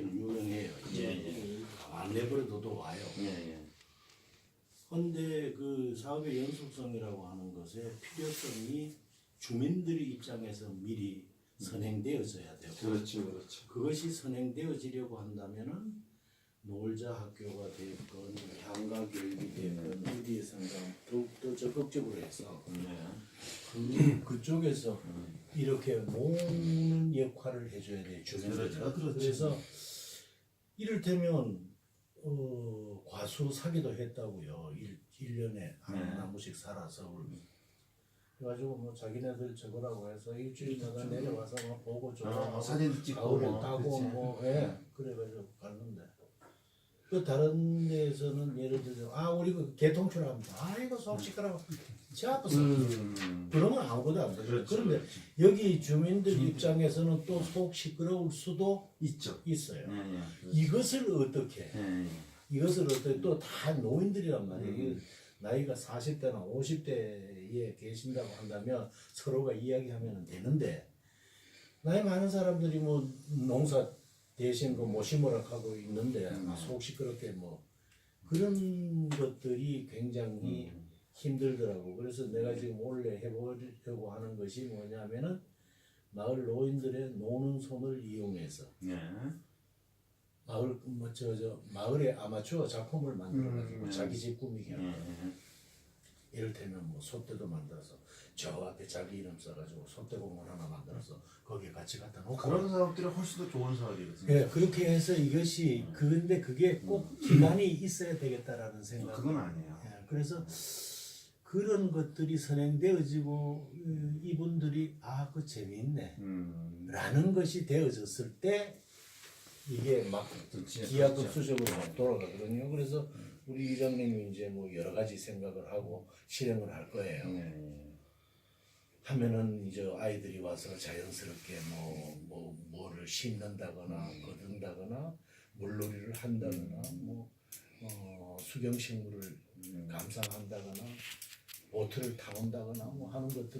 유명해요. 이제 예, 안 내버려둬도 와요. 예, 예. 근데 그 사업의 연속성이라고 하는 것의 필요성이 주민들의 입장에서 미리 선행되어져야 되고 그렇죠, 그렇죠. 그것이 선행되어지려고 한다면은 노을자 학교가 됐건 향가 교육이 됐건 어디에선가 더욱더 적극적으로 해서 네. 그, 그쪽에서 이렇게 모으는 역할을 해줘야 돼요 주민들 그렇죠, 그렇죠. 그래서 이를테면 어, 과수 사기도 했다고요 일, 1년에 한 네. 나무씩 살아서 그래가지고 뭐 자기네들 저거라고 해서 일주일마다 내려와서 뭐 보고 저거 아, 뭐 사진 찍고 가을에 뭐, 따고 그치. 뭐 예, 그래가지고 그 다른 데에서는 예를 들어 아 우리 그 개통출 합니다 아 이거 속 시끄러워 제 앞에서 음. 그러면 아무것도 안 되죠 그렇죠, 그런데 그렇죠. 여기 주민들 입장에서는 또 속 시끄러울 수도 있죠. 있어요 예, 예. 그렇죠. 이것을 어떻게 예, 예. 이것을 어떻게 또 다 노인들이란 말이에요 음. 나이가 40대나 50대에 계신다고 한다면 서로가 이야기하면 되는데 나이 많은 사람들이 뭐 농사 대신 그뭐 심으라 하고 있는데 음. 아, 속 시끄럽게 뭐 그런 것들이 굉장히 음. 힘들더라고 그래서 내가 지금 원래 해보려고 하는 것이 뭐냐면은 마을 노인들의 노는 손을 이용해서 예. 마을 뭐저 저 마을에 아마추어 작품을 만들어 가지고 음, 자기 집 꾸미게 하고 예, 예. 이를테면 뭐 소떼도 만들어서 저 앞에 자기 이름 써가지고 소떼공원 하나 만들어서 거기에 같이 갖다 놓고 그런 사업들이 훨씬 더 좋은 사업이거든요. 예 그렇게 해서 이것이 근데 그게 꼭 기간이 있어야 되겠다라는 생각 그건 아니에요. 예, 그래서 그런 것들이 선행되어지고 음, 이분들이 아 그 재미있네 음. 라는 것이 되어졌을 때 이게 막 그렇지, 기하급 그렇죠. 수적으로 막 돌아가거든요. 그래서 우리 이장님이 이제 뭐 여러 가지 생각을 하고 실행을 할 거예요. 예, 예. 하면은 이제 아이들이 와서 자연스럽게 뭐, 뭐, 뭐를 심는다거나, 거둔다거나, 물놀이를 한다거나, 뭐, 어, 수경식물을 감상한다거나, 보트를 타온다거나, 뭐 하는 것들을